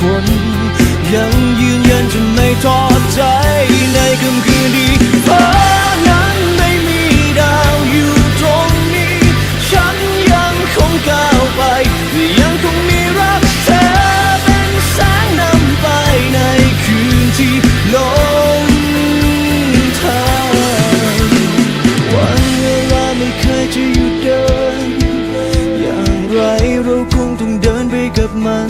คน ยังยืนยันจะไม่ทอดใจในคำคืนดีเพราะนั้นไม่มีดาวอยู่ตรงนี้ ฉันยังคงก้าวไป ยังคงมีรักเธอเป็นแสงนำไปในคืนที่ลงทางวันเวลาไม่เคยจะหยุดเดิน อย่างไรเราคงต้องเดินไปกับมัน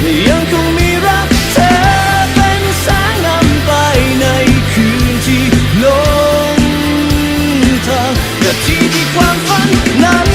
และยังคงมีรักเธอเป็นแสงนำไปในคืนที่ลงทางนาทีที่ความฝันนั้น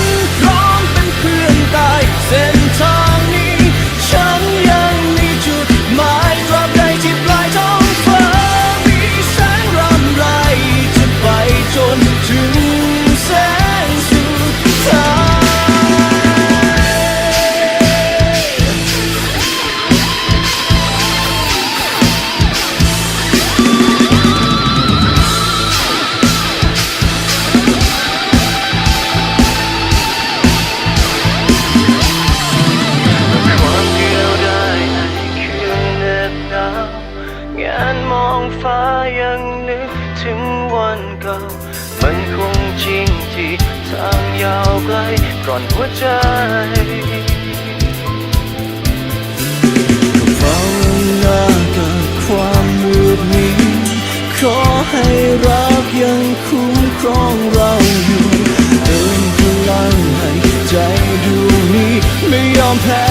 จริงที่ทางยาวไกลก่อนหัวใจภาวนากับความมืดมิดขอให้รักยังคุ้มครองเราอยู่เติมพลังให้ใจดวงนี้ไม่ยอมแพ้